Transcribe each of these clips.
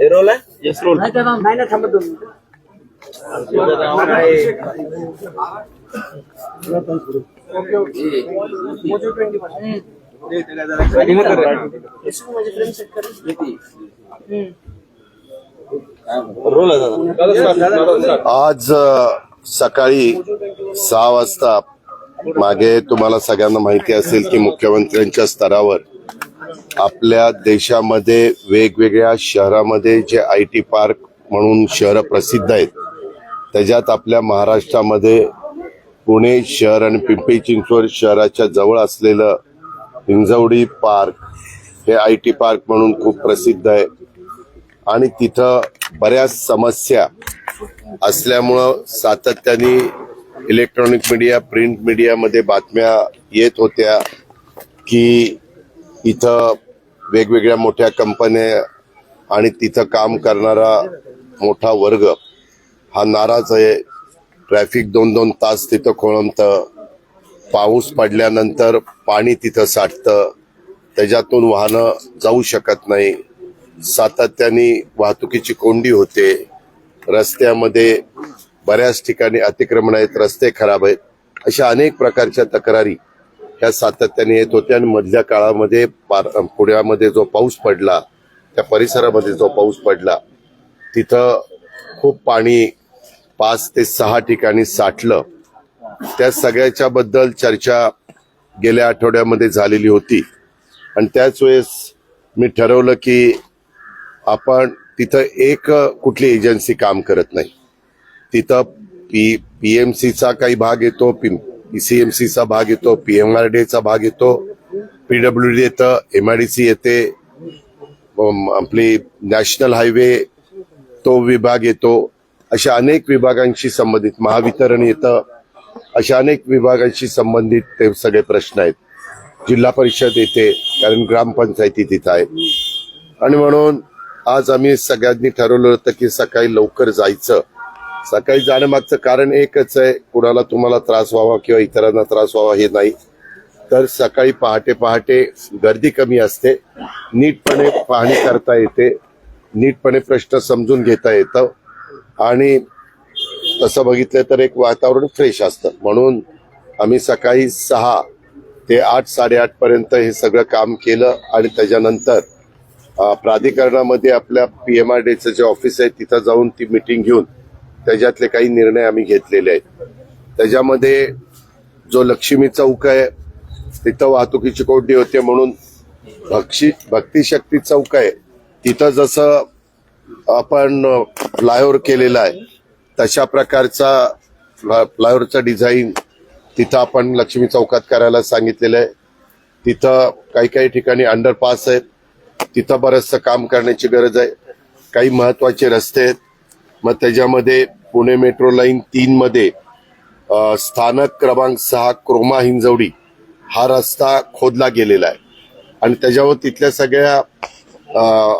हे रोल आहे yes role नाही ना थांबत दोन मिनिटं. Okay okay mojo twenty one इसको माझे फ्रेंड सेट कर रोल आहे दादा आज अ, सकाळी सहा वाजता मागे तुम्हाला सगळ्यांना माहिती असेल की मुख्यमंत्र्यांच्या स्तरावर आपल्या देशामध्ये वेगवेगळ्या शहरामध्ये जे आय टी पार्क म्हणून शहरं प्रसिद्ध आहेत त्याच्यात आपल्या महाराष्ट्रामध्ये पुणे शहर आणि पिंपरी चिंचवड शहराच्या जवळ असलेलं हिंजवडी पार्क हे आय टी पार्क म्हणून खूप प्रसिद्ध आहे. आणि तिथं बऱ्याच समस्या असल्यामुळं सातत्याने इलेक्ट्रॉनिक मीडिया प्रिंट मीडियामध्ये बातम्या येत होत्या की इथं वेगवेगळ्या मोठ्या कंपन्या आणि तिथं काम करणारा मोठा वर्ग हा नाराज आहे. ट्रॅफिक दोन दोन तास तिथं खोळंबतं. पाऊस पडल्यानंतर पाणी तिथं साठतं. त्याच्यातून वाहनं जाऊ शकत नाही. सातत्याने वाहतुकीची कोंडी होते. रस्त्यामध्ये बऱ्याच ठिकाणी अतिक्रमण आहेत. रस्ते खराब आहेत. अशा अनेक प्रकारच्या तक्रारी ह्या सातत्याने येत होत्या आणि मधल्या काळामध्ये पार- पुण्यामध्ये जो पाऊस पडला त्या परिसरामध्ये जो पाऊस पडला तिथं खूप पाणी पाच ते सहा ठिकाणी साठलं. त्या सगळ्याच्या बद्दल चर्चा गेल्या आठवड्यामध्ये झालेली होती. आणि त्याच वेळेस मी ठरवलं की आपण तिथं एक कुठली एजन्सी काम करत नाही. तिथं पी पी एम सीचा काही भाग येतो पीसीएमसीचा भाग येतो पीएमआरडीचा भाग येतो पीडब्ल्यू डी येतं एमआयडीसी येते आपली नॅशनल हायवे तो विभाग येतो. अशा अनेक विभागांशी संबंधित महावितरण येतं. अशा अनेक विभागांशी संबंधित ते सगळे प्रश्न आहेत. जिल्हा परिषद येते कारण ग्रामपंचायती तिथं आहेत आणि म्हणून आज आम्ही सगळ्यांनी ठरवलं होतं की सकाळी लवकर जायचं. सकाळी जाण्यामागचं कारण एकच आहे कुणाला तुम्हाला त्रास व्हावा किंवा इतरांना त्रास व्हावा हे नाही. तर सकाळी पहाटे पहाटे गर्दी कमी असते नीटपणे पाहणी करता येते नीटपणे प्रश्न समजून घेता येतं आणि तसं बघितलं तर एक वातावरण फ्रेश असतं. म्हणून आम्ही सकाळी सहा ते आठ साडेआठपर्यंत हे सगळं काम केलं आणि त्याच्यानंतर प्राधिकरणामध्ये आपल्या पी एम आर डीचं जे ऑफिस आहे तिथं जाऊन ती मिटिंग घेऊन त्याच्यातले काही निर्णय आम्ही घेतलेले आहेत. त्याच्यामध्ये जो लक्ष्मी चौक आहे तिथं वाहतुकीची कोंडी होते म्हणून भक्षी भक्तिशक्ती चौक आहे. तिथं जसं आपण फ्लायओव्हर केलेला आहे तशा प्रकारचा फ्लायओव्हरचा डिझाईन तिथं आपण लक्ष्मी चौकात करायला सांगितलेलं आहे. तिथं काही काही ठिकाणी अंडरपास आहेत. तिथं बरंचसं काम करण्याची गरज आहे. काही महत्त्वाचे रस्ते आहेत. मग त्याच्यामध्ये पुणे मेट्रो लाईन तीन मध्ये स्थानक क्रमांक सहा क्रोमा हिंजवडी हा रस्ता खोदला गेलेला आहे. आणि त्याच्यावर तिथल्या सगळ्या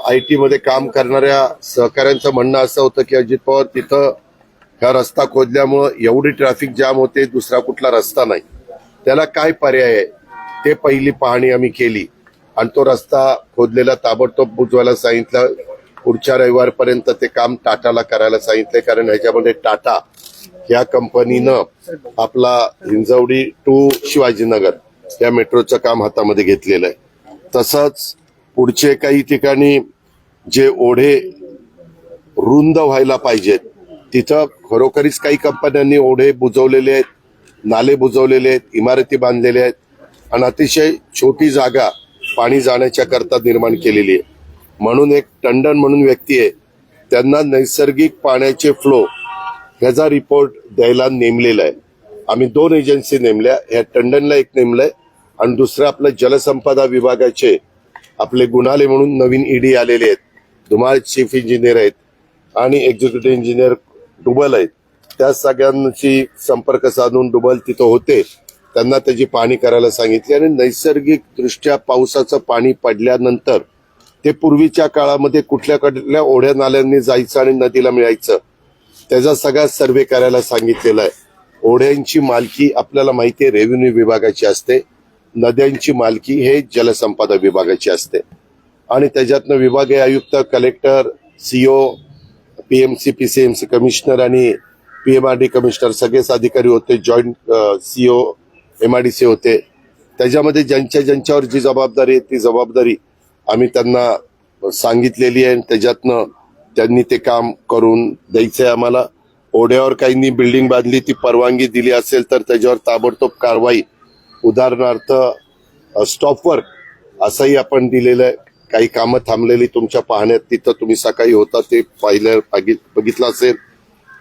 आय टी मध्ये काम करणाऱ्या सहकाऱ्यांचं म्हणणं असं होतं की अजित पवार तिथं हा रस्ता खोदल्यामुळं एवढी ट्रॅफिक जाम होते दुसरा कुठला रस्ता नाही. त्याला काय पर्याय आहे? ते पहिली पाहणी आम्ही केली. आणि तो रस्ता खोदलेला ताबडतोब बुजवायला सांगितलं. पुढच्या रविवारपर्यंत ते काम टाटाला करायला सांगितले कारण ह्याच्यामध्ये टाटा या कंपनीनं आपला हिंजवडी टू शिवाजीनगर या मेट्रोचं काम हातामध्ये घेतलेलं आहे. तसंच पुढचे काही ठिकाणी जे ओढे रुंद व्हायला पाहिजेत तिथं खरोखरीच काही कंपन्यांनी ओढे बुजवलेले आहेत नाले बुजवलेले आहेत इमारती बांधलेल्या आहेत आणि अतिशय छोटी जागा पाणी जाण्याच्या करता निर्माण केलेली आहे. म्हणून एक टंडन म्हणून व्यक्ती आहे. त्यांना नैसर्गिक पाण्याचे फ्लो ह्याचा रिपोर्ट द्यायला नेमलेला आहे. आम्ही दोन एजन्सी नेमल्या ह्या टंडनला एक नेमलंय आणि दुसरं आपलं जलसंपदा विभागाचे आपले गुणाले म्हणून नवीन ईडी आलेले आहेत. धुमाळ चीफ इंजिनियर आहेत आणि एक्झिक्युटिव्ह इंजिनियर डुबल आहेत. त्या सगळ्यांशी संपर्क साधून डुबल तिथं होते. त्यांना त्याची पाहणी करायला सांगितली आणि नैसर्गिक दृष्ट्या पावसाचं पाणी पडल्यानंतर ते पूर्वीच्या काळामध्ये कुठल्या कुठल्या ओढ्या नाल्यांनी जायचं आणि नदीला मिळायचं त्याचा सगळा सर्वे करायला सांगितलेला आहे. ओढ्यांची मालकी आपल्याला माहिती आहे रेव्हेन्यू विभागाची असते. नद्यांची मालकी हे जलसंपदा विभागाची असते. आणि त्याच्यातनं विभागीय आयुक्त collector CO PMC PCMC commissioner आणि पीएमआरडी कमिशनर सगळेच अधिकारी होते जॉईंट सीओ एमआरडीसी होते. त्याच्यामध्ये ज्यांच्या ज्यांच्यावर जी जबाबदारी आहे ती जबाबदारी आम्ही त्यांना सांगितलेली आहे आणि त्याच्यातनं त्यांनी ते काम करून द्यायचं आहे आम्हाला. ओढ्यावर काहींनी बिल्डिंग बांधली ती परवानगी दिली असेल तर त्याच्यावर ताबडतोब कारवाई. उदाहरणार्थ स्टॉपवर्क असंही आपण दिलेलं आहे. काही कामं थांबलेली तुमच्या पाहण्यात. तिथं तुम्ही सकाळी होता ते पाहिलं बघित- बघितलं असेल.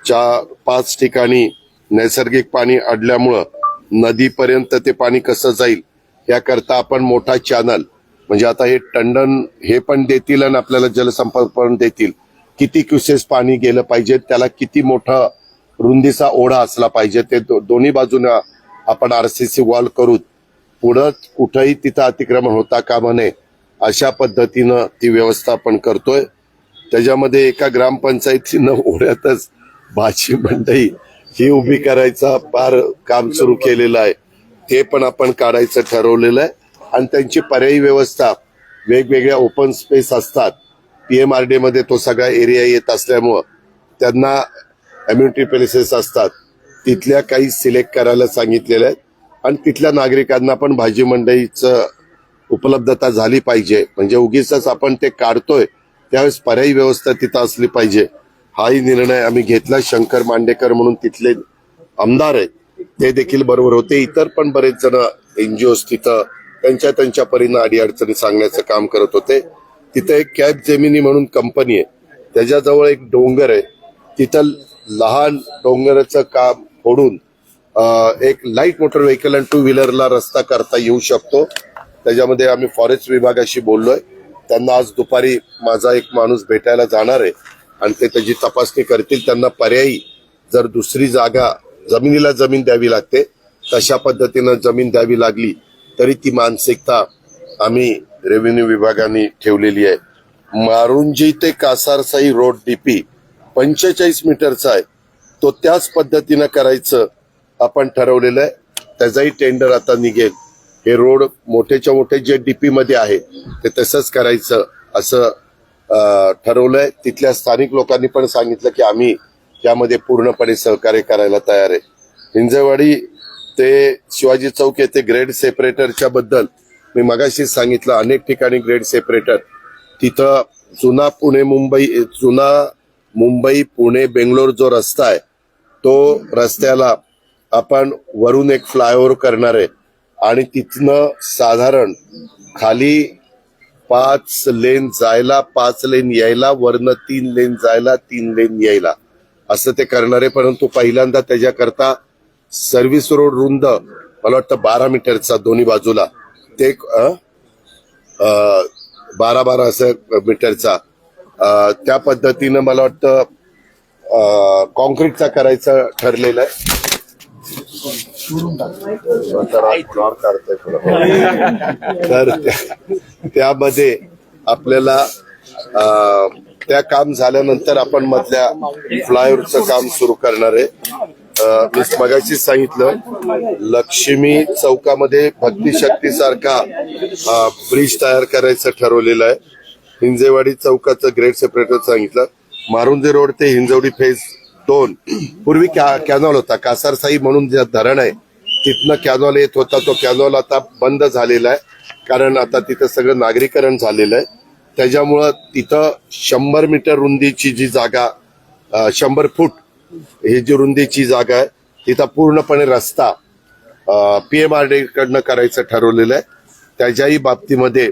चार पाच ठिकाणी नैसर्गिक पाणी अडल्यामुळं नदीपर्यंत ते पाणी कसं जाईल याकरता आपण मोठा चॅनल म्हणजे आता हे टंडन हे पण देतील आणि आपल्याला जलसंपर्क पण देतील. किती क्युसेस पाणी गेलं पाहिजे त्याला किती मोठा रुंदीचा ओढा असला पाहिजे ते दो- दोन्ही बाजूने आपण आरसीसी वॉल करू पुढं कुठंही तिथं अतिक्रमण होता कामा नये अशा पद्धतीनं ती व्यवस्था आपण करतोय. त्याच्यामध्ये एका ग्रामपंचायतीनं ओढ्यातच भाजी मंडई ही उभी करायचा फार काम सुरू केलेलं आहे. ते पण आपण काढायचं ठरवलेलं आहे. आणि त्यांची पर्यायी व्यवस्था वेगवेगळ्या ओपन स्पेस असतात. पीएमआरडी मध्ये तो सगळा एरिया येत असल्यामुळं त्यांना अम्युनिटी प्लेसेस असतात. तिथल्या काही सिलेक्ट करायला सांगितलेल्या आहेत. आणि तिथल्या नागरिकांना पण भाजी मंडईचं उपलब्धता झाली पाहिजे. म्हणजे उगीच आपण ते काढतोय त्यावेळेस पर्यायी व्यवस्था तिथं असली पाहिजे. हाही निर्णय आम्ही घेतला. शंकर मांडेकर म्हणून तिथले आमदार आहेत. ते देखील बरोबर होते. इतर पण बरेच जण एनजीओ तिथं त्यांच्या त्यांच्या परीनं अडीअडचणी सांगण्याचं काम करत होते. तिथं एक कॅब जेमिनी म्हणून कंपनी आहे. त्याच्याजवळ एक डोंगर आहे. तिथं लहान डोंगराचं काम फोडून एक लाइट मोटर व्हेकल आणि टू व्हीलरला रस्ता करता येऊ शकतो. त्याच्यामध्ये आम्ही फॉरेस्ट विभागाशी बोललोय. त्यांना आज दुपारी माझा एक माणूस भेटायला जाणार आहे आणि ते त्याची तपासणी करतील. त्यांना पर्यायी जर दुसरी जागा जमिनीला जमीन द्यावी लागते तशा पद्धतीनं जमीन द्यावी लागली तरी ती मानसिकता आम्ही रेव्हेन्यू विभागाने ठेवलेली आहे. मारुंजी ते कासारसाई रोड डीपी पंचेचाळीस मीटरचा आहे. तो त्याच पद्धतीनं करायचं आपण ठरवलेलं आहे. त्याचाही टेंडर आता निघेल. हे रोड मोठेच्या मोठे जे डीपी मध्ये आहे ते तसंच करायचं असं ठरवलंय. तिथल्या स्थानिक लोकांनी पण सांगितलं की आम्ही यामध्ये पूर्णपणे सहकार्य करायला तयार आहे. हिंजवाडी ते शिवाजी चौक येथे ग्रेड सेपरेटरच्या बद्दल मी मगाशीच सांगितलं. अनेक ठिकाणी ग्रेड सेपरेटर. तिथं जुना पुणे मुंबई जुना मुंबई पुणे बेंगलोर जो रस्ता आहे तो रस्त्याला आपण वरून एक फ्लायओव्हर करणार आहे. आणि तिथनं साधारण खाली पाच लेन जायला पाच लेन यायला वरनं तीन लेन जायला तीन लेन यायला. असं ते करणार आहे परंतु पहिल्यांदा त्याच्याकरता सर्व्हिस रोड रुंद मला वाटतं बारा मीटरचा दोन्ही बाजूला. ते एक, बारा बारा असं मीटरचा. त्या पद्धतीनं मला वाटतं कॉन्क्रीटचा करायचं ठरलेलं आहे. तर त्यामध्ये आपल्याला त्या काम झाल्यानंतर आपण मधल्या फ्लायओव्हरचं काम सुरू करणार आहे. मी मगाशी सांगितलं लक्ष्मी चौकामध्ये भक्ती शक्ती सारखा ब्रिज तयार करायचं ठरवलेलं आहे. हिंजेवाडी चौकाचं ग्रेड सेपरेटर सांगितलं. मारुंजे रोड ते हिंजवडी फेज दोन. पूर्वी कॅ- कॅनॉल होता. कासारसाई म्हणून जे धरण आहे तिथनं कॅनॉल येत होता. तो कॅनॉल आता बंद झालेला आहे. कारण आता तिथं सगळं नागरीकरण झालेलं आहे. त्याच्यामुळं तिथं शंभर मीटर रुंदीची जी जागा शंभर फूट ही जी रुंदीची जागा आहे तिथं पूर्णपणे रस्ता पीएमआरडी कडनं करायचं ठरवलेलं आहे. त्याच्याही बाबतीमध्ये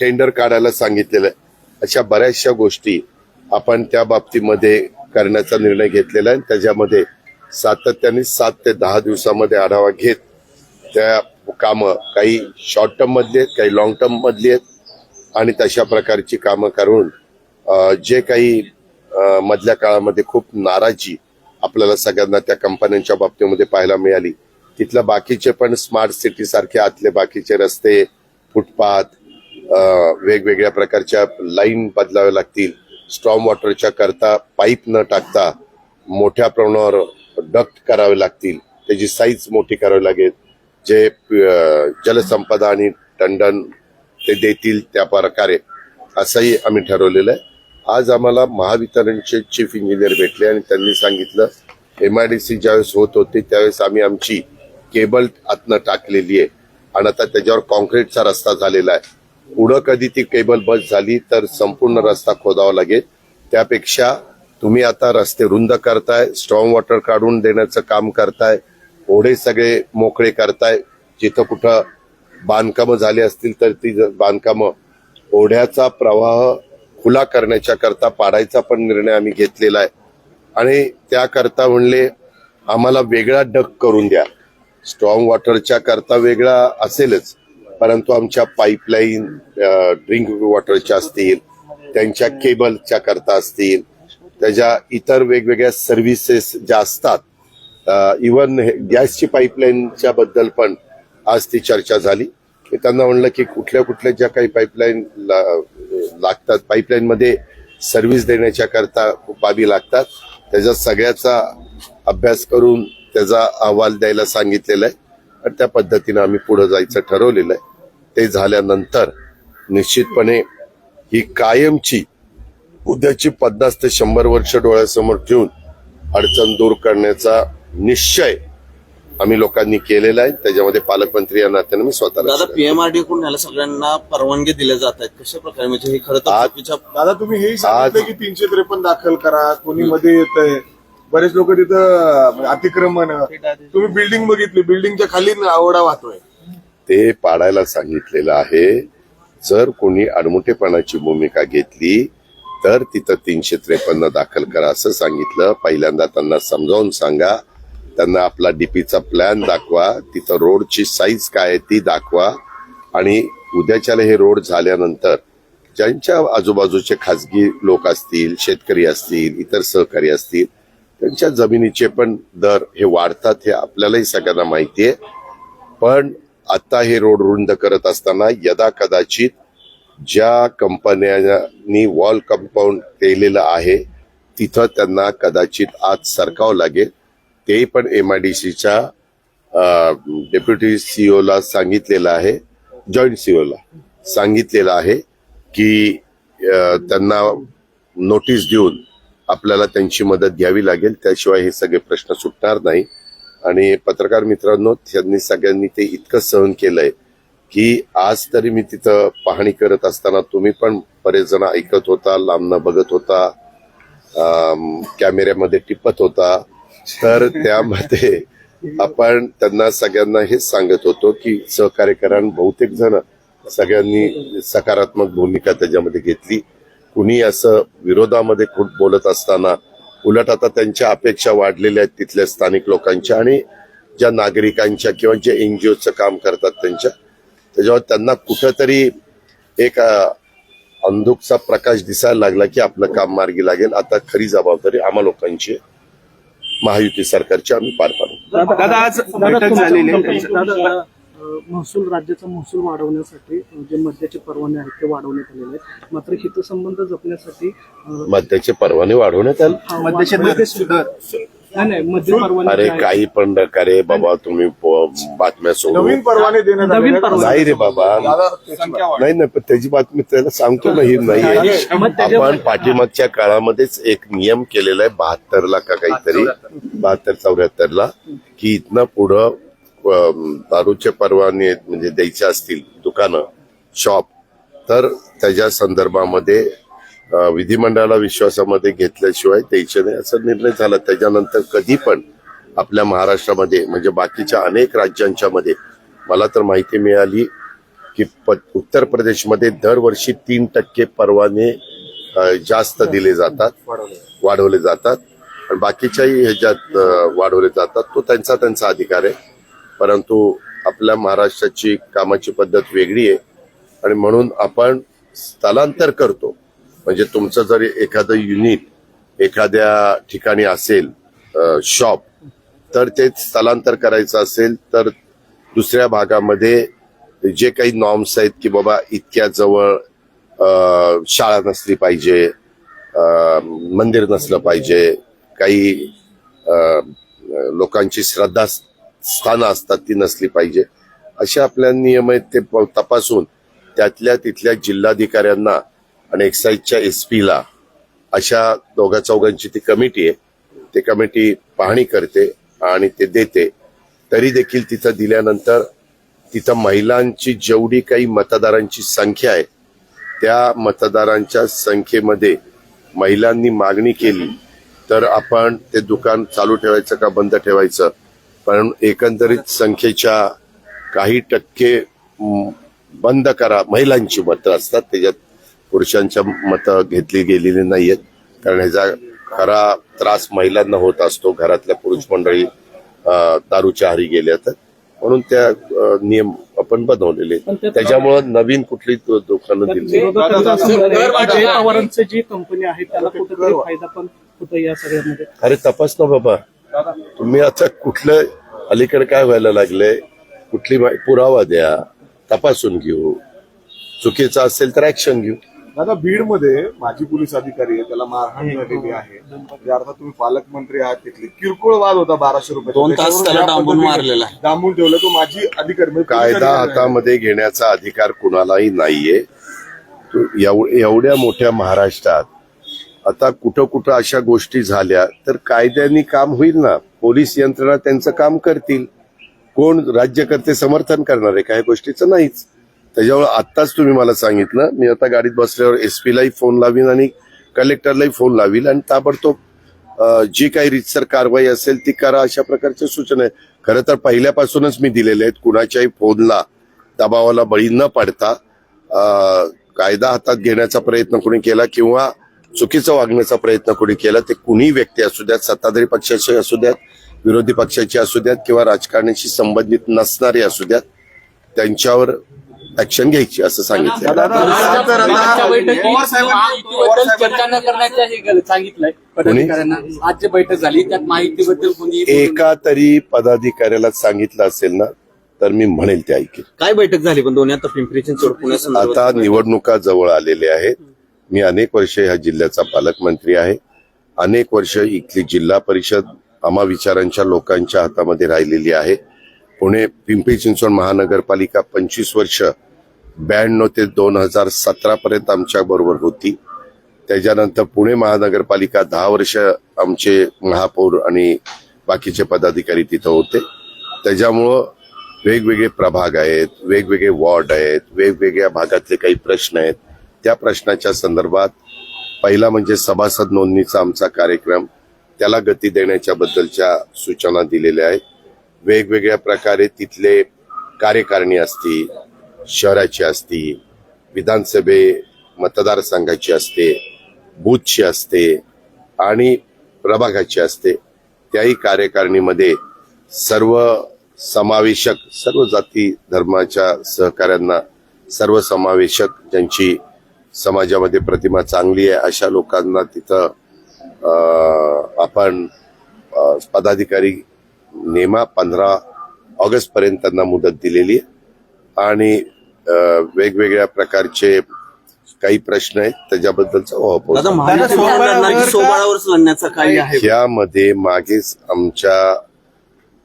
टेंडर काढायला सांगितलेलं आहे. अशा बऱ्याचशा गोष्टी आपण त्या बाबतीमध्ये करण्याचा निर्णय घेतलेला आहे. आणि त्याच्यामध्ये सातत्याने सात ते दहा दिवसामध्ये आढावा घेत त्या कामं काही शॉर्ट टर्म मधली आहेत काही लॉंग टर्म मधली आहेत. आणि तशा प्रकारची कामं करून जे काही मधल्या काळामध्ये खूप नाराजी आपल्याला सगळ्यांना त्या कंपन्यांच्या बाबतीमध्ये पाहायला मिळाली. तिथल्या बाकीचे पण स्मार्ट सिटी सारखे आतले बाकीचे रस्ते फुटपाथ वेगवेगळ्या प्रकारच्या लाईन बदलाव्या लागतील. स्ट्रॉम वॉटरच्या करता पाईप न टाकता मोठ्या प्रमाणावर डक्ट करावे लागतील. त्याची साईज मोठी करावी लागेल. जे जलसंपदा आणि टंडन ते देतील त्या प्रकारे. असंही आम्ही ठरवलेलं आहे. आज आम्हाला महावितरणचे चीफ इंजिनियर भेटले आणि त्यांनी सांगितलं एम आय डी सी ज्यावेळेस होत होती त्यावेळेस आम्ही आमची केबल आतनं टाकलेली आहे. आणि आता त्याच्यावर कॉन्क्रीटचा रस्ता झालेला आहे. पुढं कधी ती केबल बस झाली तर संपूर्ण रस्ता खोदावा लागेल. त्यापेक्षा तुम्ही आता रस्ते रुंद करताय स्ट्रॉंग वॉटर काढून देण्याचं काम करताय ओढे सगळे मोकळे करताय जिथं कुठं बांधकामं झाली असतील तर ती बांधकामं ओढ्याचा प्रवाह खुला करण्याच्या करता पाडायचा पण निर्णय आम्ही घेतलेला आहे. आणि त्याकरता म्हणले आम्हाला वेगळा डक करून द्या. स्ट्रॉंग वॉटरच्या करता वेगळा असेलच. परंतु आमच्या पाईपलाईन ड्रिंक वॉटरच्या असतील त्यांच्या केबलच्या करता असतील त्याच्या इतर वेगवेगळ्या सर्व्हिसेस ज्या असतात इवन गॅसची पाईपलाईनच्या बद्दल पण आज ती चर्चा झाली. मी त्यांना म्हणलं की कुठल्या कुठल्या ज्या काही पाईपलाईन लागतात पाईपलाईनमध्ये सर्व्हिस देण्याच्या करता बाबी लागतात. त्याचा सगळ्याचा अभ्यास करून त्याचा अहवाल द्यायला सांगितलेला आहे. आणि त्या पद्धतीनं आम्ही पुढे जायचं ठरवलेलं आहे. ते झाल्यानंतर निश्चितपणे ही कायमची उद्याची पन्नास ते शंभर वर्ष डोळ्यासमोर ठेवून अडचण दूर करण्याचा निश्चय आम्ही लोकांनी केलेला आहे. त्याच्यामध्ये पालकमंत्री या नात्याने मी स्वतःला दादा सांगेन. पीएमआरडी कडून याला सगळ्यांना परवानगी दिल्या जात आहेत. कशा प्रकारे? म्हणजे हे खरं तर आज- चुकीच्या दादा तुम्ही हेही सांगितलं आज- की तीनशे त्रेपन्न दाखल करा. कोणी मध्ये येत आहे बरेच लोक तिथं अतिक्रमण तुम्ही बिल्डिंग बघितली. बिल्डिंगच्या खाली आवडा वाहतोय. ते पाडायला सांगितलेलं आहे. जर कोणी अडमुठेपणाची भूमिका घेतली तर तिथं तीनशे त्रेपन्न दाखल करा असं सांगितलं. पहिल्यांदा त्यांना समजावून सांगा. त्यांना आपला डीपीचा प्लॅन दाखवा. तिथं रोडची साईज काय आहे ती दाखवा. आणि उद्याच्याला हे रोड झाल्यानंतर ज्यांच्या आजूबाजूचे खाजगी लोक असतील शेतकरी असतील इतर सहकारी असतील त्यांच्या जमिनीचे पण दर हे वाढतात हे आपल्यालाही सगळ्यांना माहिती आहे. पण आता हे रोड रुंद करत असताना यदा कदाचित ज्या कंपन्यांनी वॉल कंपाऊंड केलेलं आहे तिथं त्यांना कदाचित आज सरकावं लागेल. ते पण एम आय डी सीच्या डेप्युटी सीओला सांगितलेलं आहे जॉईंट सीओला सांगितलेलं आहे की त्यांना नोटीस देऊन आपल्याला त्यांची मदत घ्यावी लागेल. त्याशिवाय हे सगळे प्रश्न सुटणार नाही. आणि पत्रकार मित्रांनो त्यांनी सगळ्यांनी ते इतकं सहन केलंय की आज तरी मी तिथं पाहणी करत असताना तुम्ही पण बरेच जण ऐकत होता लांबनं बघत होता कॅमेऱ्यामध्ये टिपत होता. तर त्यामध्ये आपण त्यांना सगळ्यांना हेच सांगत होतो की सहकार्य करा बहुतेक जण सगळ्यांनी सकारात्मक भूमिका त्याच्यामध्ये घेतली. कुणी असं विरोधामध्ये खूप बोलत असताना उलट आता त्यांच्या अपेक्षा वाढलेल्या आहेत तिथल्या स्थानिक लोकांच्या आणि ज्या नागरिकांच्या किंवा जे एनजीओचं काम करतात त्यांच्या. त्याच्यावर त्यांना कुठंतरी एक अंधुकचा प्रकाश दिसायला लागला की आपलं काम मार्गी लागेल. आता खरी जबाबदारी आम्हा लोकांची आहे. महायुती सरकारची आम्ही पार पाडू. दादा आज दादा महसूल राज्याचा महसूल वाढवण्यासाठी जे मद्याचे परवाने आहेत ते वाढवण्यात आलेले आहेत. मात्र हितसंबंध जपण्यासाठी मद्याचे परवाने वाढवण्यात आले. हा, मद्याचे नाही नाही अरे काही पण नकारे बाबा तुम्ही बातम्या सोडू नवीन परवाने. नाही रे बाबा. नाही नाही पण त्याची बातमी त्याला सांगतो ना ही त्याच्या- आपण पाठीमागच्या काळामध्येच एक नियम केलेला आहे बहात्तर ला का काहीतरी बहात्तर चौऱ्याहत्तर ला की इथनं पुढं दारूचे परवाने म्हणजे द्यायचे असतील दुकानं शॉप तर त्याच्या संदर्भामध्ये विधिमंडळाला विश्वासामध्ये घेतल्याशिवाय द्यायचे नाही असा निर्णय झाला. त्याच्यानंतर कधी पण आपल्या महाराष्ट्रामध्ये म्हणजे बाकीच्या अनेक राज्यांच्या मध्ये मला तर माहिती मिळाली की प- उत्तर प्रदेशमध्ये दरवर्षी तीन टक्के परवाने जास्त दिले जातात वाढवले जातात. आणि बाकीच्याही ह्याच्यात वाढवले जातात. तो त्यांचा त्यांचा अधिकार आहे. परंतु आपल्या महाराष्ट्राची कामाची पद्धत वेगळी आहे. आणि म्हणून आपण स्थलांतर करतो. म्हणजे तुमचं जर एखादं युनिट एखाद्या ठिकाणी असेल शॉप तर ते स्थलांतर करायचं असेल तर दुसऱ्या भागामध्ये जे काही नॉर्म्स आहेत की बाबा इतक्या जवळ शाळा नसली पाहिजे मंदिर नसलं पाहिजे काही लोकांची श्रद्धा स्थानं असतात ती नसली पाहिजे असे आपल्या नियम आहेत ते प- तपासून त्यातल्या तिथल्या जिल्हाधिकाऱ्यांना आणि एक्साईजच्या एस पीला अशा दोघा चौघांची ती कमिटी आहे. ती कमिटी पाहणी करते आणि ते देते. तरी देखील तिथं दिल्यानंतर तिथं महिलांची जेवढी काही मतदारांची संख्या आहे त्या मतदारांच्या संख्येमध्ये महिलांनी मागणी केली. तर आपण ते दुकान चालू ठेवायचं का बंद ठेवायचं? पण एकंदरीत संख्येच्या काही टक्के बंद करा. महिलांची मतं असतात त्याच्यात पुरुषांच्या मतं घेतली गेलेली नाहीयेत. कारण ह्याचा खरा त्रास महिलांना होत असतो. घरातल्या पुरुष मंडळी दारूच्या आहारी गेल्या तर. म्हणून त्या नियम आपण बनवलेले त्याच्यामुळं नवीन कुठली दुकानं दिली विरोधकांचं असं म्हणणं आहे की जय पवारांचं जी कंपनी आहे त्याला कुठेतरी फायदा पण होतो या सगळ्यामध्ये. अरे तपास ना बाबा. तुम्ही आता कुठलं अलीकडे काय व्हायला लागलंय? कुठली पुरावा द्या. तपासून घेऊ. चुकीचं असेल तर ऍक्शन घेऊ. दादा बीडमध्ये माजी पोलीस अधिकारी आहे त्याला मारहाण झालेली आहे. म्हणजे अर्थात तुम्ही पालकमंत्री आहात तिथले. किरकोळ वाद होता बाराशे रुपये दोन तास त्याला डांबून मारलेला आहे. डांबून ठेवलं तो माजी अधिकारी. म्हणजे पोलीस कायदा अधिकारी आहे. हातामध्ये घेण्याचा अधिकार कुणालाही नाहीये. तो एव- एवढ्या मोठ्या महाराष्ट्रात आता कुठं कुठं अशा गोष्टी झाल्या तर कायद्याने काम होईल ना? पोलीस यंत्रणा त्यांचं काम करतील. कोण राज्यकर्ते समर्थन करणार आहे? काही गोष्टीचं नाहीच. त्याच्यामुळे आत्ताच तुम्ही मला सांगितलं. मी आता गाडीत बसल्यावर एस पीलाही फोन लावीन आणि कलेक्टरलाही फोन लावील आणि ताबडतोब जी काही रितसर कारवाई असेल ती करा अशा प्रकारच्या सूचना आहे खरं तर पहिल्यापासूनच मी दिलेले आहेत. कुणाच्याही फोनला दबावाला बळी न पडता कायदा हातात घेण्याचा प्रयत्न कोणी केला किंवा चुकीचं वागण्याचा प्रयत्न कोणी केला ते कुणी व्यक्ती असू द्यात सत्ताधारी पक्षाचे असू द्यात विरोधी पक्षाचे असू द्यात किंवा राजकारणाशी संबंधित नसणारे असू द्यात त्यांच्यावर ऍक्शन घ्यायची असं सांगितलं चर्चा न करण्याचं हे सांगितलंय बैठक झाली त्यात माहितीबद्दल कोणी एका तरी पदाधिकाऱ्याला सांगितलं असेल ना तर मी म्हणेल ते ऐकेल काय बैठक झाली पण दोन्ही आता पिंपरी चिंचवड आता निवडणुका जवळ आलेल्या आहेत मी अनेक वर्ष ह्या जिल्ह्याचा पालकमंत्री आहे अनेक वर्ष इथली जिल्हा परिषद आम्हा विचारांच्या लोकांच्या हातामध्ये राहिलेली आहे पुणे पिंपरी चिंचवड महानगरपालिका पंचवीस वर्ष ब्याण्णव ते दोन हजार सतरापर्यंत आमच्याबरोबर आमच्या बरोबर होती. त्याच्यानंतर पुणे महानगरपालिका दहा वर्ष आमचे महापौर आणि बाकीचे पदाधिकारी तिथं होते. त्याच्यामुळं वेगवेगळे प्रभाग आहेत वेगवेगळे वॉर्ड आहेत वेगवेगळ्या भागातले काही प्रश्न आहेत. त्या प्रश्नाच्या संदर्भात पहिला म्हणजे सभासद नोंदणीचा आमचा कार्यक्रम त्याला गती देण्याच्या बद्दलच्या सूचना दिलेल्या आहेत. वेगवेगळ्या प्रकारे तिथले कार्यकारिणी असती शहराची असती विधानसभे मतदारसंघाची असते बूथची असते आणि प्रभागाची असते त्याही कार्यकारिणीमध्ये सर्व समावेशक सर्व जाती धर्माच्या सहकाऱ्यांना सर्व समावेशक ज्यांची समाजामध्ये प्रतिमा चांगली आहे अशा लोकांना तिथं आपण पदाधिकारी नेमा पंधरा ऑगस्ट पर्यंत त्यांना मुदत दिलेली आहे. आणि वेगवेगळ्या प्रकारचे काही प्रश्न आहेत त्याच्याबद्दलचा काही आहे. यामध्ये मागेच आमच्या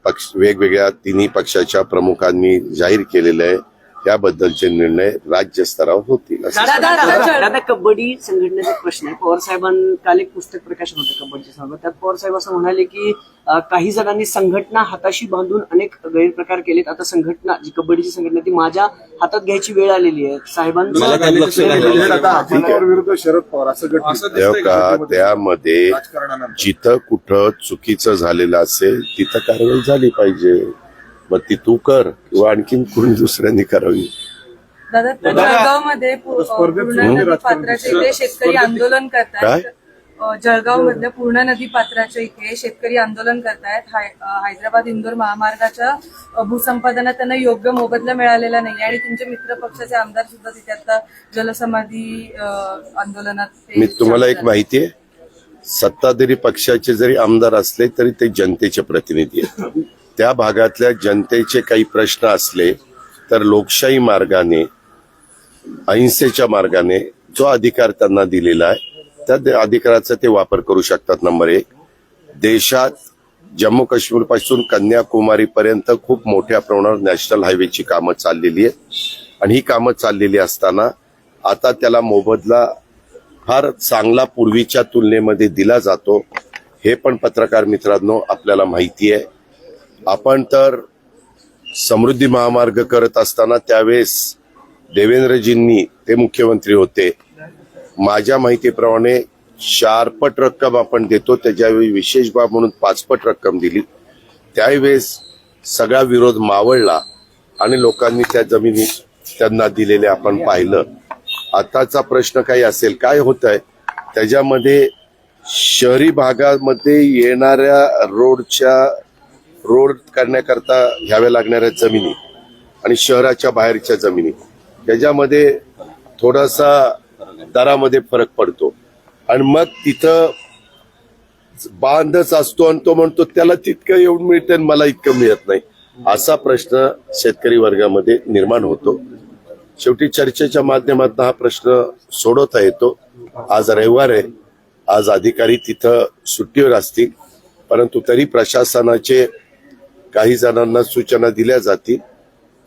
पक्ष वेगवेगळ्या तिन्ही पक्षाच्या प्रमुखांनी जाहीर केलेले आहे. याबद्दलचे निर्णय राज्यस्तरावर होतील दादा कबड्डी संघटनेचा प्रश्न आहे. पवार साहेबांनी काल एक पुस्तक प्रकाशन होतं कबड्डीच्या संदर्भात. त्यात पवार साहेब असं म्हणाले की काही जणांनी संघटना हाताशी बांधून अनेक गैरप्रकार केलेत. आता संघटना जी कबड्डीची संघटना ती माझ्या हातात घ्यायची वेळ आलेली आहे. मला त्यात लक्ष साहेबांनी शरद पवार असं का त्यामध्ये जिथं कुठं चुकीचं झालेलं असेल तिथं कारवाई झाली पाहिजे. मग ती तू कर किंवा आणखीन कोणी दुसऱ्यांनी करावी. दादा जळगावमध्ये पूर्ण नदी पात्राच्या इथे शेतकरी आंदोलन काय? करतायत जळगाव मधल्या पूर्ण नदी पात्राच्या इथे शेतकरी आंदोलन करतायत. हैदराबाद इंदोर महामार्गाच्या भूसंपादनात त्यांना योग्य मोबदला मिळालेला नाही आणि तुमचे मित्र पक्षाचे आमदार सुद्धा तिथे आता जलसमाधी आंदोलनात मी तुम्हाला एक माहिती आहे. सत्ताधारी पक्षाचे जरी आमदार असले तरी ते जनतेचे प्रतिनिधी आहेत. त्या भागातल्या जनतेचे काही प्रश्न असले तर लोकशाही मार्गाने अहिंसेच्या मार्गाने जो अधिकार त्यांना दिलेला आहे त्या अधिकाराचा ते वापर करू शकतात. नंबर एक देशात जम्मू काश्मीरपासून कन्याकुमारी पर्यंत खूप मोठ्या प्रमाणावर नॅशनल हायवेची कामं चाललेली आहेत. आणि ही कामं चाललेली असताना आता त्याला मोबदला फार चांगला पूर्वीच्या तुलनेमध्ये दिला जातो. हे पण पत्रकार मित्रांनो आपल्याला माहिती आहे. आपण तर समृद्धी महामार्ग करत असताना त्यावेळेस देवेंद्रजींनी ते मुख्यमंत्री होते. माझ्या माहितीप्रमाणे चारपट रक्कम आपण देतो त्याच्यावेळी विशेष बाब म्हणून पाचपट रक्कम दिली. त्यावेळेस सगळा विरोध मावळला आणि लोकांनी त्या जमिनी त्यांना दिलेले आपण पाहिलं. आताचा प्रश्न काही असेल काय होत आहे त्याच्यामध्ये शहरी भागामध्ये येणाऱ्या रोडच्या रोड करण्याकरता घ्याव्या लागणाऱ्या जमिनी आणि शहराच्या बाहेरच्या जमिनी त्याच्यामध्ये थोडासा दरामध्ये फरक पडतो. आणि मग तिथं बांधच असतो आणि तो म्हणतो त्याला तितकं येऊन मिळतं आणि मला इतकं मिळत नाही. असा प्रश्न शेतकरी वर्गामध्ये निर्माण होतो. शेवटी चर्चेच्या माध्यमातून हा प्रश्न सोडवता येतो. आज रविवार आहे. आज अधिकारी तिथं सुट्टीवर असतील. परंतु तरी प्रशासनाचे काही जणांना सूचना दिल्या जातील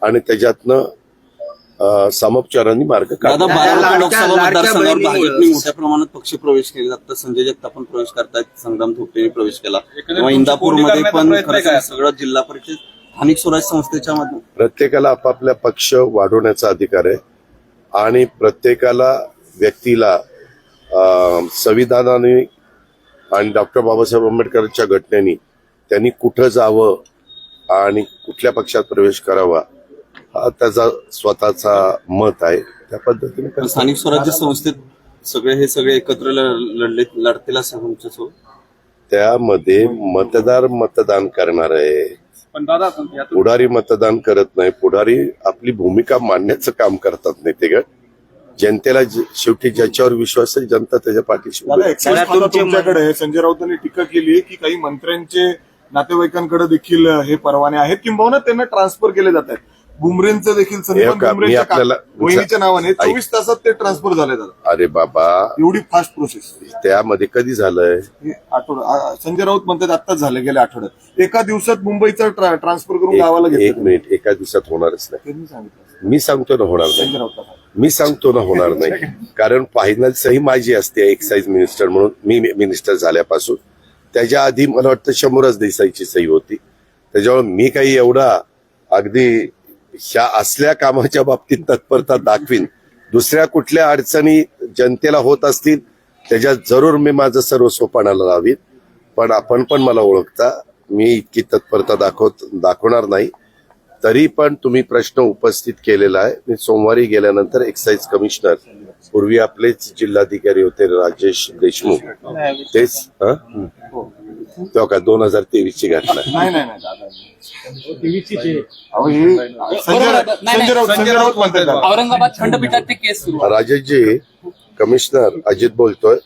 आणि त्याच्यातनं समोपचारांनी मार्ग दादा काढला बारामती लोकसभा लाडक्या मतदारसंघावर बहिणी- भाजपने मोठ्या प्रमाणात पक्ष प्रवेश केले आता संजय जगताप पण प्रवेश करतायत संग्राम थोपटेने प्रवेश केला. किंवा इंदापूरमध्ये पण सगळं जिल्हा परिषद स्थानिक स्वराज संस्थेच्या प्रत्येकाला आपापल्या पक्ष वाढवण्याचा अधिकार आहे. आणि प्रत्येकाला व्यक्तीला संविधानाने आणि डॉक्टर बाबासाहेब आंबेडकरच्या घटनेने त्यांनी कुठं जावं आणि कुठल्या पक्षात प्रवेश करावा हा त्याचा स्वतःचा मत आहे. त्या पद्धतीने. स्थानिक स्वराज्य संस्थेत सगळे हे सगळे एकत्र लढले लढतील त्यामध्ये मतदार मतदान करणार आहे. पण दादा यातून पुढारी मतदान करत नाही. पुढारी आपली भूमिका मांडण्याचं काम करतात नेतेगण जनतेला ज- शेवटी ज्याच्यावर विश्वास आहे जनता त्याच्या पाठीशी तुमच्याकडे. संजय राऊतांनी टीका केली की काही मंत्र्यांचे नातेवाईकांकडे देखील हे परवाने आहेत. किंबहुना त्यांना ट्रान्सफर केले जात आहेत. बुमरेंचं देखील संदीप बुमरेंच्या वहिनीच्या नावाने. चोवीस तासात ते ट्रान्सफर झाले दादा अरे बाबा. एवढी फास्ट प्रोसेस त्यामध्ये कधी झालंय? आठवडा संजय राऊत म्हणतात आत्ताच झालं गेल्या आठवड्यात. एका दिवसात मुंबईचा ट्रा- ट्रान्सफर करून गावाला एक- मिनिट एका दिवसात होणारच नाही. मी सांगतो ना होणार नाही. संजय राऊत मी सांगतो ना होणार नाही. कारण फायनल सही माझी असते एक्साईज मिनिस्टर म्हणून. मी मिनिस्टर झाल्यापासून. त्याच्या आधी मला वाटतं शंभरच देसाईची सही होती. त्याच्यामुळे मी काही एवढा अगदी ह्या असल्या कामाच्या बाबतीत तत्परता दाखवीन. दुसऱ्या कुठल्या अडचणी जनतेला होत असतील त्याच्यात जरूर मी माझं सर्व सोपानाला लावीन. पण आपण पण मला ओळखता मी इतकी तत्परता दाखवत दाखवणार नाही. तरी पण तुम्ही प्रश्न उपस्थित केलेला आहे. मी सोमवारी गेल्यानंतर एक्साईज कमिशनर पूर्वी आपलेच जिल्हाधिकारी होते राजेश देशमुख. तेच हं? तेव्हा काय दोन हजार तेवीस ची घटना. औरंगाबाद खंडपीठात ते केस सुरू आहे. राजेशजी कमिशनर अजित बोलतोय.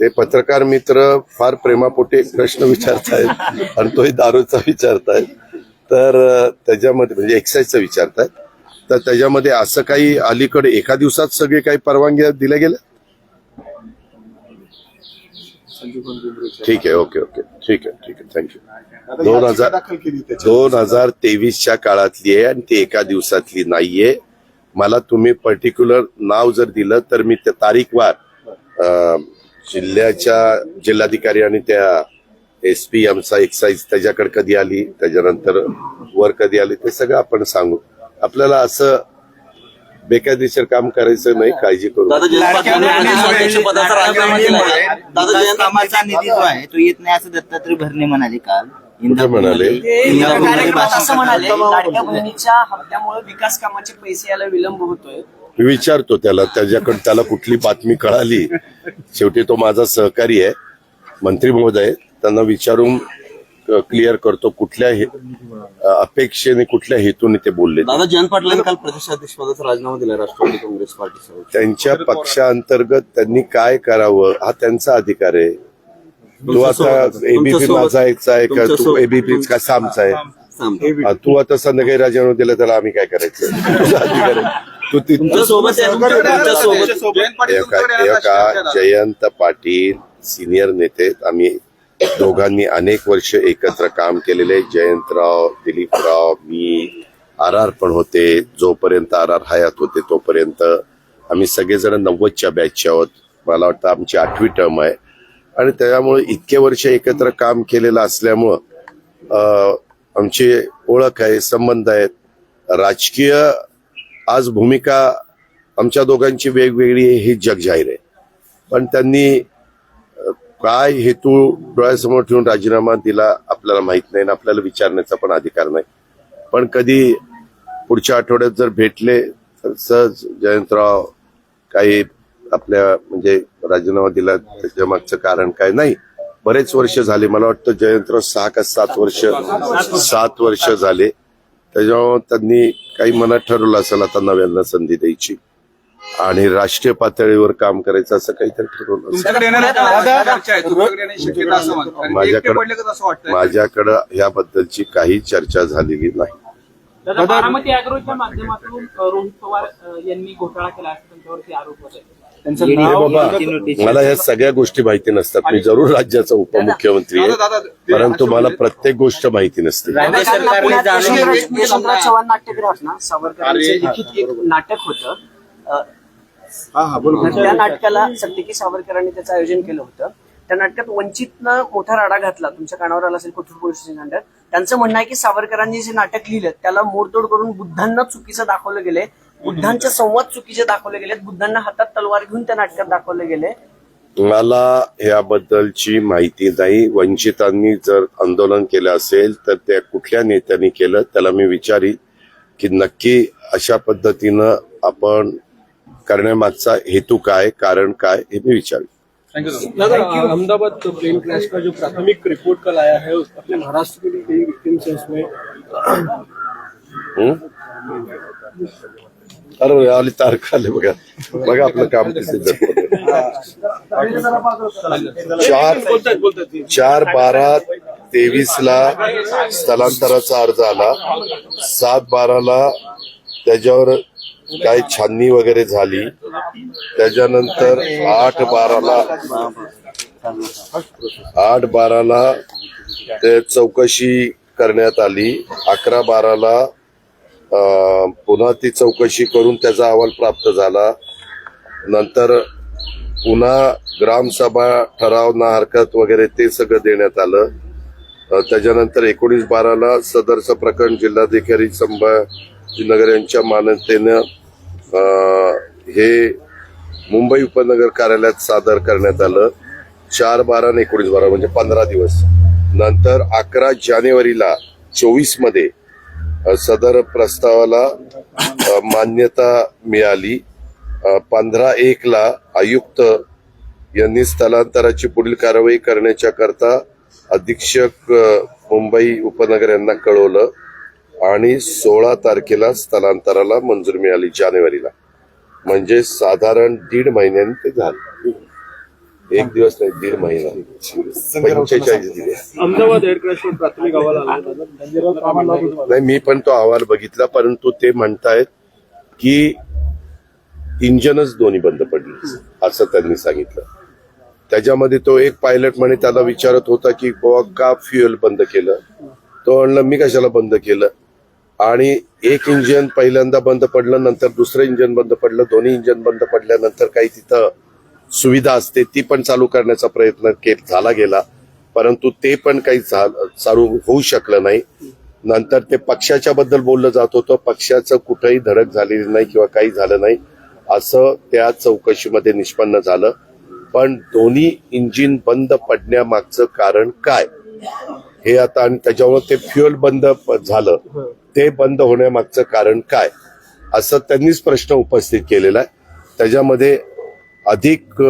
ते पत्रकार मित्र फार प्रेमापोटी एक प्रश्न विचारतायत आणि तोही दारूचा विचारतायत. तर त्याच्यामध्ये म्हणजे एक्साईजचा विचारतायत. तर त्याच्यामध्ये असं काही अलीकडे एका दिवसात सगळे काही परवानग्या दिल्या गेल्या? ठीक आहे ओके ओके. ठीक आहे ठीक आहे. थँक्यू दोन हजार- दोन हजार तेवीसच्या काळातली आहे आणि ती एका दिवसातली नाहीये. मला तुम्ही पर्टिक्युलर नाव जर दिलं तर मी त्या तारीखवार जिल्ह्याच्या जिल्हाधिकारी आणि त्या एस पी एमचा एक्साईज त्याच्याकडे कधी आली त्याच्यानंतर वर कधी आली ते सगळं आपण सांगू. आपल्याला असं बेकायदेशीर काम करायचं नाही काळजी करू दादा जयंत पाटलांनी प्रदेशाध्यक्षपदाचा राजीनामा केला आहे. दादा जयंत कामाचा निधी जो आहे तो येत नाही असं दत्तात्रय भरणे म्हणाले काल म्हणाले? असं. लाडक्या बहिणीच्या हप्त्यामुळे विकास कामाचे पैसे यायला विलंब होतोय मी विचारतो त्याला त्याच्याकडे त्याला कुठली बातमी कळाली शेवटी तो माझा सहकारी आहे मंत्री महोदय त्यांना विचारून क्लिअर करतो कुठल्या हे- अपेक्षेने कुठल्या हेतूने ते बोलले. दादा जयंत पाटलांनी काल प्रदेशाध्यक्षपदाचा राजीनामा दिला राष्ट्रवादी काँग्रेस पार्टीसह त्यांच्या पक्षांतर्गत त्यांनी काय करावं हा त्यांचा अधिकार आहे. तू आता एबीपी माझा आहे का? तू एबीपी का सामचा आहे? तू आता संध्याकाळी राजीनामा दिला त्याला आम्ही काय करायचं? तुझा अधिकार आहे. तू ती तुमच्यासोबत आहे, तुमच्यासोबत एका एका जयंत पाटील सिनियर नेते. आम्ही दोघांनी अनेक वर्ष एकत्र काम केलेले. जयंतराव दिलीपराव मी आर आर पण होते. जोपर्यंत आर आर हयात होते तोपर्यंत आम्ही सगळेजण नव्वदच्या बॅचचे आहोत. मला वाटतं आमची आठवी टर्म आहे. आणि त्याच्यामुळे इतके वर्ष एकत्र काम केलेलं असल्यामुळं आमची ओळख आहे संबंध आहेत. राजकीय आज भूमिका आमच्या दोघांची वेगवेगळी हे जग जाहीर आहे. पण त्यांनी काय हेतू डोळ्यासमोर ठेवून राजीनामा दिला आपल्याला माहीत नाही आणि आपल्याला विचारण्याचा पण अधिकार नाही. पण कधी पुढच्या आठवड्यात जर भेटले तर सहज जयंतराव काही आपल्या म्हणजे राजीनामा दिला त्याच्या मागचं कारण काय नाही. बरेच वर्ष झाले. मला वाटतं जयंतराव सहा का सात वर्ष सात वर्ष झाले. त्याच्यामुळे त्यांनी काही मनात ठरवलं असेल आता नव्यांना संधी द्यायची. आणि राष्ट्रीय पातळीवर काम करायचं असं काहीतरी ठरवलं वाटतंय? माझ्याकडं याबद्दलची काही चर्चा झालेली नाही. दादा बारामती अॅग्रोच्या माध्यमातून अ, रोहित पवार अ, यांनी घोटाळा केला असं त्यांच्यावरती आरोप होत आहे त्यांचं ED नाव बाबा. मला या सगळ्या गोष्टी माहिती नसतात. मी जरूर राज्याचा उपमुख्यमंत्री आहे. परंतु मला प्रत्येक गोष्ट माहिती नसते. यशवंतराव. चव्हाण नाट्यगृहात ना सावरकरांचं अरे, लिखित एक नाटक होतं. हा हा बोल त्या नाटकाला सत्तेकी सावरकरांनी त्याचं आयोजन केलं होतं. त्या नाटकात वंचितनं मोठा राडा घातला. तुमच्या कानावर आला असेल कोथरूड पोलीस स्टेशन अंडर. त्यांचं म्हणणं आहे की सावरकरांनी जे नाटक लिहिलं त्याला मोडतोड करून बुद्धांना चुकीचं दाखवलं गेले बुद्धांचे संवाद चुकीचे दाखवले गेलेत. बुद्धांना हातात तलवार घेऊन त्या नाटकात दाखवले गेले. मला याबद्दलची माहिती नाही. वंचितांनी जर आंदोलन केलं असेल तर त्या कुठल्या नेत्यांनी केलं त्याला मी विचारीन की नक्की अशा पद्धतीनं आपण करण्यामागचा हेतू काय कारण काय हे मी विचारेन. अहमदाबाद प्लेन क्रैश का जो प्राथमिक रिपोर्ट कल आया है उस अपने महाराष्ट्र के भी कई विक्टिम्स हैं उसमें? हं? अरे आली तारखा आले बघा. बघा आपलं काम. चार चार बारा तेवीस ला स्थलांतराचा अर्ज आला. सात बाराला त्याच्यावर काही छाननी वगैरे झाली. त्याच्यानंतर आठ बाराला आठ बाराला ते चौकशी करण्यात आली. अकरा बाराला पुन्हा ती चौकशी करून त्याचा अहवाल प्राप्त झाला. नंतर पुन्हा ग्रामसभा ठराव ना हरकत वगैरे ते सगळं देण्यात आलं. त्याच्यानंतर एकोणीस बाराला सदरचं प्रकरण जिल्हाधिकारी संभाजीनगर यांच्या मान्यतेनं हे मुंबई उपनगर कार्यालयात सादर करण्यात आलं. चार बारा आणि एकोणीस बारा म्हणजे पंधरा दिवस. नंतर अकरा जानेवारीला चोवीसमध्ये सदर प्रस्तावाला मान्यता मिळाली. पंधरा एकला आयुक्त यांनी स्थलांतराची पुढील कारवाई करण्याच्या करता अधीक्षक मुंबई उपनगर यांना कळवलं. आणि सोळा तारखेला स्थलांतराला मंजुरी मिळाली जानेवारीला. म्हणजे साधारण दीड महिन्याने ते झालं. एक दिवस नाही दीड महिना. पंचेचाळीस दिवस. अहमदाबाद प्राथमिक अहवाल नाही मी पण तो अहवाल बघितला परंतु ते म्हणतायत की इंजनच दोन्ही बंद पडली असं त्यांनी सांगितलं. त्याच्यामध्ये तो एक पायलट म्हणे त्याला विचारत होता की बाबा का फ्युएल बंद केलं? तो म्हणलं मी कशाला बंद केलं? आणि एक इंजन पहिल्यांदा बंद पडलं नंतर दुसरं इंजन बंद पडलं दोन्ही इंजन बंद पडल्यानंतर काही तिथं सुविधा असते ती पण चालू करण्याचा प्रयत्न के झाला गेला. परंतु ते पण काही झा- चालू होऊ शकलं नाही. नंतर ते पक्षाच्या बद्दल बोललं जात होतं पक्षाचं कुठंही धडक झालेली नाही किंवा काही झालं नाही असं त्या चौकशीमध्ये निष्पन्न झालं. पण दोन्ही इंजिन बंद पडण्यामागचं कारण काय? हे आता आणि त्याच्यामुळे ते फ्युएल बंद झालं. ते बंद होण्यामागचं कारण काय? असं त्यांनीच प्रश्न उपस्थित केलेला आहे. त्याच्यामध्ये अधिक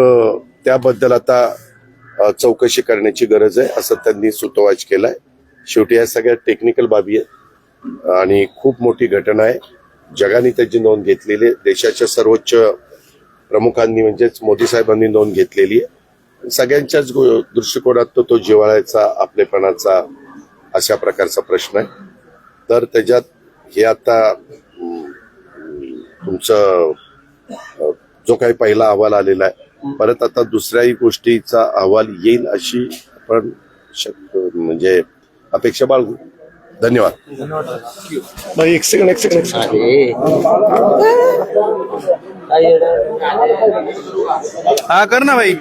त्याबद्दल आता चौकशी करण्याची गरज आहे असं त्यांनी सुतोवाच केलाय. शेवटी या सगळ्या टेक्निकल बाबी आहेत. आणि खूप मोठी घटना आहे. जगाने त्याची नोंद घेतलेली आहे. देशाच्या सर्वोच्च प्रमुखांनी म्हणजेच मोदी साहेबांनी नोंद घेतलेली आहे. सगळ्यांच्याच दृष्टिकोनात तो तो जिव्हाळ्याचा आपलेपणाचा अशा प्रकारचा प्रश्न आहे. तर त्याच्यात हे आता तुमचं जो काही पहिला अहवाल आलेला आहे परत आता दुसऱ्याही गोष्टीचा अहवाल येईल अशी आपण शक- म्हणजे अपेक्षा बाळगू. धन्यवाद. एक सेकंड एक सेकंड एक सेकंड हा कर ना भाई.